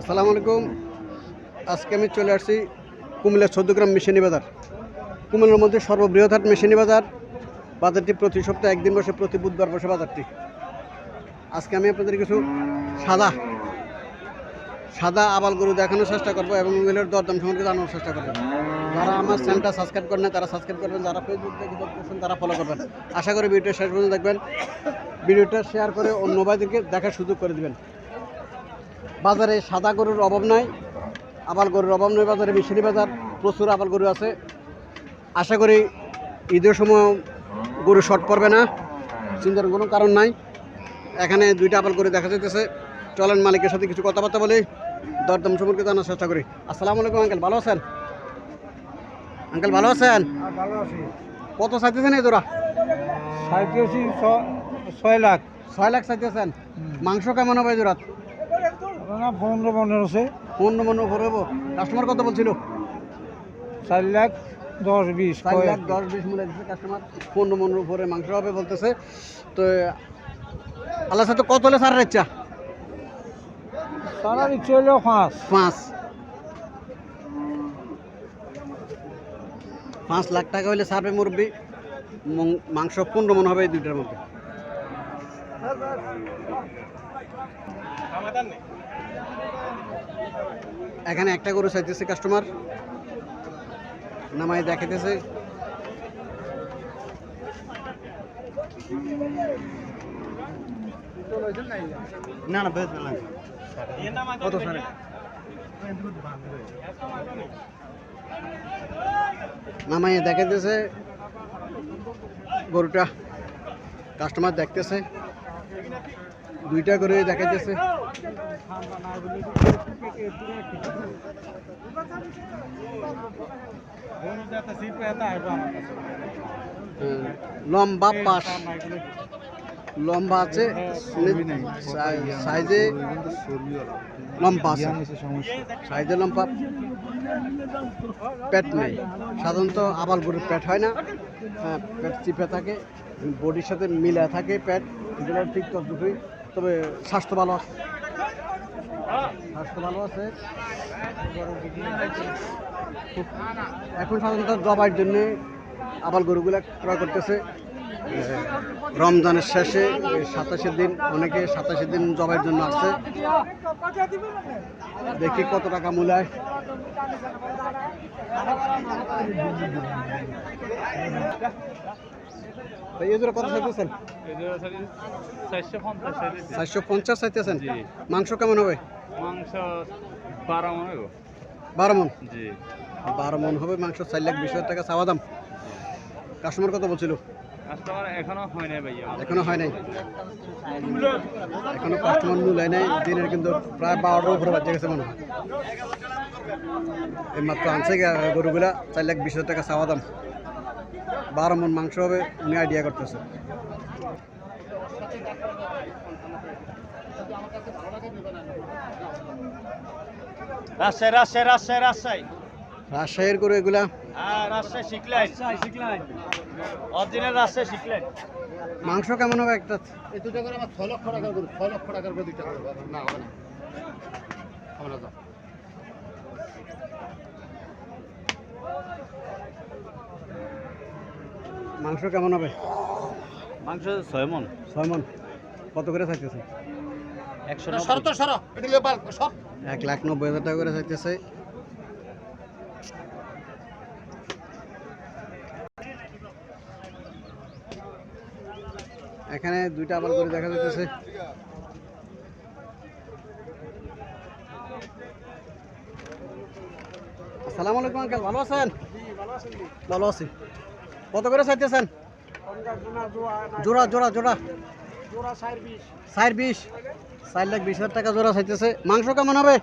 আসসালামু আলাইকুম। আজকে আমি চলে আসছি কুমিল্লা চৌদ্দগ্রাম মেশিনী বাজার। কুমিল্লার মধ্যে সর্ববৃহৎ হাট মেশিনী বাজার। বাজারটি প্রতি সপ্তাহে একদিন বসে, প্রতি বুধবার বসে বাজারটি। আজকে আমি আপনাদের কিছু সাদা সাদা আবাল গরু দেখানোর চেষ্টা করব এবং মোবাইলের দরদাম সম্পর্কে জানানোর চেষ্টা করব। যারা আমার চ্যানেলটা সাবস্ক্রাইব করেন তারা সাবস্ক্রাইব করবেন, যারা ফেসবুক দেখতেছেন তারা ফলো করবেন। আশা করি ভিডিওটা শেষ পর্যন্ত দেখবেন। ভিডিওটা শেয়ার করে অন্য ভাইদেরকে দেখার সুযোগ করে দিবেন। বাজারে সাদা গরুর অভাব নাই আবাল গরুর অভাব নয় বাজারে মিশরি বাজার প্রচুর আবাল গরু আছে। আশা করি ঈদের সময় গরু শর্ট পড়বে না চিন্তার কোনো কারণ নাই। এখানে দুইটা আবাল গরু দেখা যাইতেছে। চলেন মালিকের সাথে কিছু কথাবার্তা বলি দরদাম সম্পর্কে জানার চেষ্টা করি। আসসালামু আলাইকুম আঙ্কেল ভালো আছেন? আঙ্কেল ভালো আছেন? কত চাইতেছেন এই সাইকেছি ছয় লাখ। ছয় লাখ চাইতেছেন। মাংস কেমন হবে এই আপনার পনেরো পনেরো কাস্টমার কত বলছিল? চার লাখ দশ বিশ চার লাখ দশ বিশ মূল্য দিচ্ছে কাস্টমার পনেরো মনের উপরে মাংস হবে বলতেছে। তো আল্লাহ সাথে কত হলে সার ইচ্ছা সারা ইচ্ছে হলো পাঁচ। পাঁচ। পাঁচ লাখ টাকা হলে সারবে মুরব্বি। মাংস পনেরো মন হবে এই দুইটার মধ্যে। এখানে একটা গরু চাইতেছে কাস্টমার নামাই দেখাইতেছে। না না বেশ কত সারে নামাইয়ে দেখাইতেছে। গরুটা কাস্টমার দেখতেছে। দুইটা করে দেখাইতেছে। লম্বা পাশ। লম্বা আছে সাইজে লম্বা সাইজে লম্বা পেট নেই। সাধারণত আবাল গরুর পেট হয় না। হ্যাঁ, পেট চিপে থাকে বডির সাথে মিলে থাকে পেট। এগুলো ঠিক তদ্রুপই তবে স্বাস্থ্য ভালো আছে। স্বাস্থ্য ভালো আছে। এখন সাধারণত জবাইয়ের জন্যে আবার গরুগুলা ক্রয় করতেছে। রমজানের শেষে সাতাশের দিন, অনেকে সাতাশের দিন জবাইয়ের জন্য আসছে। দেখি কত টাকা মূল্যায় কত চাইতেছেন? চারশো পঞ্চাশ চাইতেছেন। মাংস কেমন হবে? মাংস বারো মনে গো বারো মন? জি। বারো মন হবে মাংস চার লাখ বিশ হাজার টাকা চাওয়া দাম। কাস্টমার কত বলছিল? এখনও হয় নাই এখনও কাস্টমার মূল হয় নাই। দিনের কিন্তু প্রায় বারোটার উপরে বাজে গেছে মনে হয়। এই মাত্র আনছে গরুগুলা চার লাখ বিশ হাজার টাকা চাওয়া দাম। বারো মন মাংস হবে উনি আইডিয়া করতেছে। রাজশাহী রাজশাহী রাজশাহী রাজশাহী। রাজশাহীর গরু এগুলা হ্যাঁ রাজশাহী শিখলেন। শিখলেন। অরিজিনাল রাজশাহী শিখলেন। মাংস কেমন হবে একটা? এই দুটো করে আমার ছয় লক্ষ টাকার ছয় লক্ষ টাকার করে দুইটা না হবে না। হবে না মাংস কেমন হবে? মাংস ছয় মন ছয় মন কত করে সব। এক লাখ নব্বই হাজার টাকা করে থাকতেছে। এখানে দুইটা আবার করে দেখা যাইতেছে। আসসালামু আলাইকুম আঙ্কেল ভালো আছেন? ভালো আছি। কত করে চাইতেছেন? জোড়া জোড়া জোড়া। চার বিশ। চার লাখ বিশ হাজার টাকা জোড়া চাইতেছে। মাংস কেমন হবে?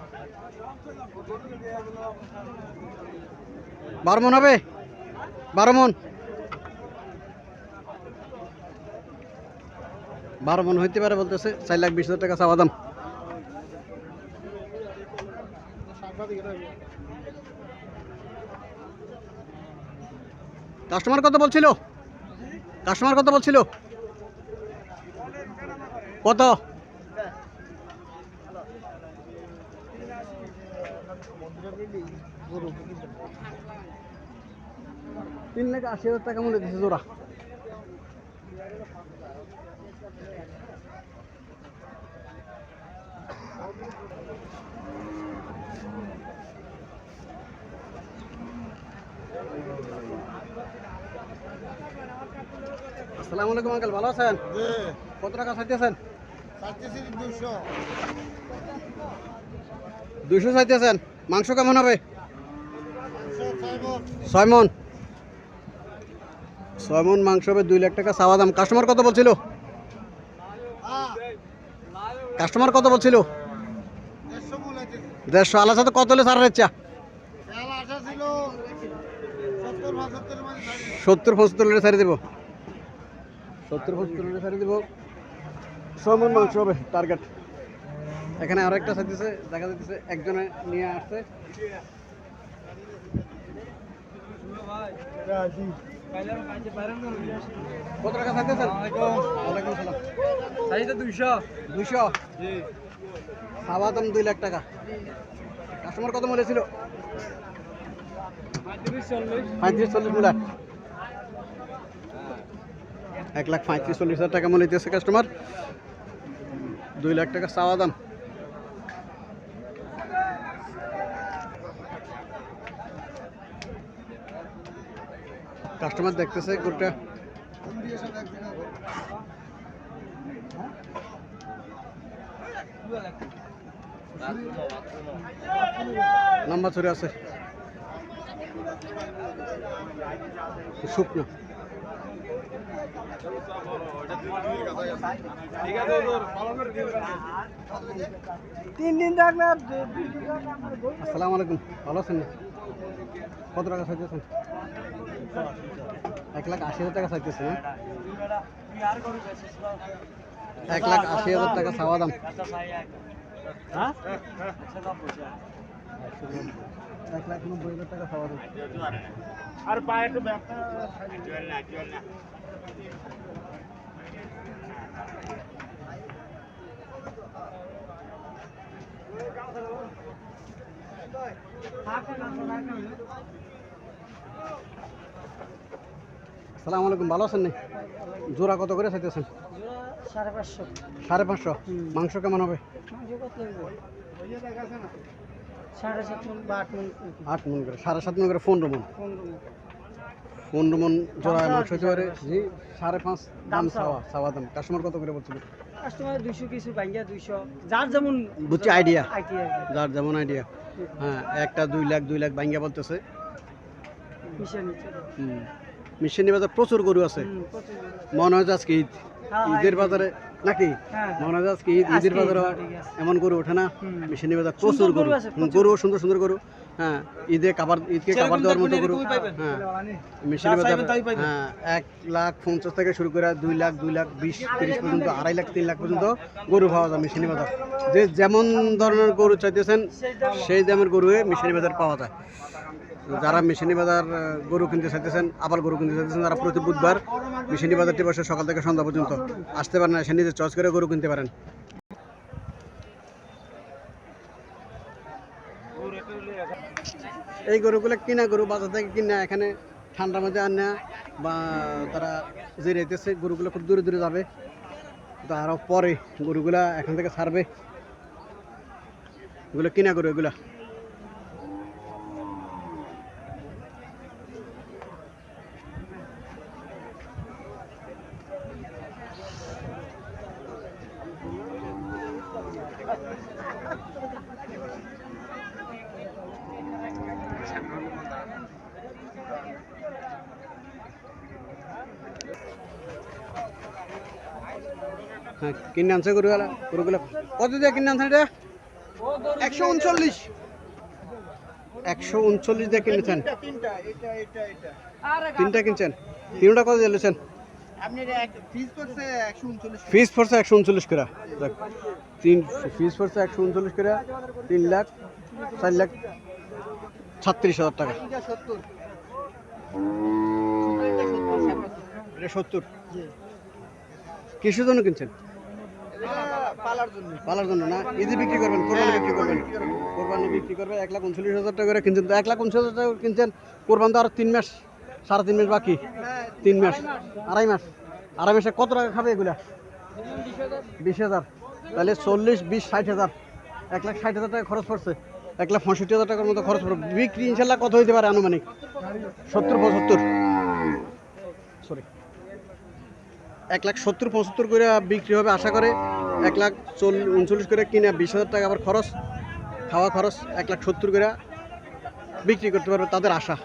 বারো মন হবে? বারো মন। বারো মন হইতে পারে বলতেছে, চার লাখ বিশ হাজার টাকা চাওয়া দাম। কাস্টমার কত বলছিল? কাস্টমার কত বলছিল? কত? তিন লাখ আশি হাজার টাকা মূল্য দিচ্ছে জোড়া। আসসালামু আলাইকুম আঙ্কেল ভালো আছেন? কত টাকা চাইতেছেন? দুইশো। চাইতেছেন? মাংস কেমন হবে? ছয় মন। ছয় মন। মাংস হবে দুই লাখ টাকা চাওয়া দাম। কাস্টমার কত বলছিল? কাস্টমার কত বলছিল? দেড়শো আলাদা সাথে কত হলে সারার ইচ্ছা? ছিল সত্তর পঁচাত্তর মাঝে ছাড়ি সত্তর পঁচাত্তর লিটার ছাড়ি দেবো। সত্তর পঁচাত্তর দেবো। ছয় মাংস হবে টার্গেট এখানে আরও একটা চাইতেছে দেখা যাচ্ছে একজনে নিয়ে আসছে। কত টাকা চাইতেছেন ওয়ালাইকুম সালাম। সাইজটা দুইশো। দুইশো? দুই লাখ টাকা। কাস্টমার কত মূল্য ছিল? পঁয়ত্রিশ চল্লিশ মূল্য। এক লাখ পঁয়ত্রিশ চল্লিশ হাজার টাকা মূল্য দিয়েছে কাস্টমার দুই লাখ টাকা চাওয়া দাম। কাস্টমার দেখতেছে গরুটা লম্বা ছড়ে আছে। শুকনো। তিন দিন থাকলে আসসালামু আলাইকুম। ভালো আছেন? কত টাকা চাইতেছেন? এক লাখ আশি হাজার টাকা চাইতেছে এক লাখ আশি হাজার টাকা চাওয়া দাম। এক লাখ নব্বই হাজার টাকা চাওয়া দাম। আর পায়ে একটু আসসালামু আলাইকুম ভালো আছেন নি? জোড়া কত করে চাইতেছেন? সাড়ে পাঁচশো। মাংস কেমন হবে? মন। আট মন করে সাড়ে সাত মন করে পনেরো মন। পনেরো মন জোড়া মাংস হতে পারে? জি সাড়ে পাঁচ দাম সাওয়া সাওয়া দাম। কাস্টমার কত করে বলছিল কাস্টমার দুইশো কিছু দুইশো। যার যেমন বুঝছি আইডিয়া যার যেমন আইডিয়া হ্যাঁ একটা দুই লাখ দুই লাখ বাইঙ্গা বলতেছে। মিশনি বাজার প্রচুর গরু আছে। মনে হয় আজকে ঈদ। হ্যাঁ, ঈদের বাজারে নাকি? হ্যাঁ। মনে হয় আজকে ঈদ ঈদের ঈদ, বাজারে হ্যাঁ। এমন গরু ওঠে না। হুম। মিশনি বাজার প্রচুর গরু। গরু সুন্দর সুন্দর গরু। হ্যাঁ ঈদে কাবার ঈদকে কাবার দেওয়ার মতো গরু। হ্যাঁ। মিশনি বাজার হ্যাঁ এক লাখ পঞ্চাশ থেকে শুরু করে দুই লাখ দুই লাখ বিশ তিরিশ পর্যন্ত আড়াই লাখ তিন লাখ পর্যন্ত গরু পাওয়া যায় মিশনি বাজার যে যেমন ধরনের গরু চাইতেছেন সেই দামের গরু মিশনি বাজার পাওয়া যায়। যারা মিশনি বাজার গরু কিনতে চাইতেছেন আবার গরু কিনতে চাইতেছেন তারা প্রতি বুধবার মিশনি বাজারটি বসে সকাল থেকে সন্ধ্যা পর্যন্ত আসতে পারেন এসে নিজে চয়েস করে গরু কিনতে পারেন। এই গরুগুলো কিনা গরু, বাজার থেকে কিনা, এখানে ঠান্ডার মধ্যে আনা বা তারা যে রেতেছে গরুগুলো খুব দূরে দূরে যাবে, তো পরে গরুগুলা এখান থেকে ছাড়বে। এগুলো কিনা গরু, এগুলা। হ্যাঁ কিনে আনছে গরুগুলা গরুগুলা। কত দিয়ে কিনে আনছে এটা? একশো উনচল্লিশ। একশো উনচল্লিশ দিয়ে কিনেছেন। তিনটা কিনছেন। তিনটা কত দিয়ে নিয়েছেন ফিস পড়ছে একশো উনচল্লিশ করে। দেখ তিন ফিস পড়ছে একশো উনচল্লিশ করে। তিন লাখ চার লাখ ছত্রিশ হাজার টাকা। সত্তর। কিসের জন্য কিনছেন? পালার জন্য। না? ঈদে বিক্রি করবেন, কোরবানি বিক্রি করবেন। কোরবানি বিক্রি বিক্রি করবে এক লাখ উনচল্লিশ হাজার টাকা করে কিনছেন। তো এক লাখ উনচল্লিশ হাজার টাকা কিনছেন, কোরবান তো আরও তিন মাস, সাড়ে তিন মাস বাকি। তিন মাস, আড়াই মাস। আড়াই মাসে কত টাকা খাবে এগুলা? বিশ হাজার। তাহলে চল্লিশ, বিশ, ষাট হাজার। এক লাখ ষাট হাজার টাকা খরচ পড়ছে। এক লাখ পঁয়ষট্টি হাজার টাকার মতো খরচ পড়বে। বিক্রি ইনশাল্লাহ কত হইতে পারে আনুমানিক? সত্তর, পঁচাত্তর। সরি এক লাখ সত্তর, পঁচাত্তর করে বিক্রি হবে আশা করে। এক লাখ চল, উনচল্লিশ করে কিনে বিশ হাজার টাকা আবার খরচ, খাওয়া খরচ, এক লাখ সত্তর করে বিক্রি করতে পারবে তাদের আশা।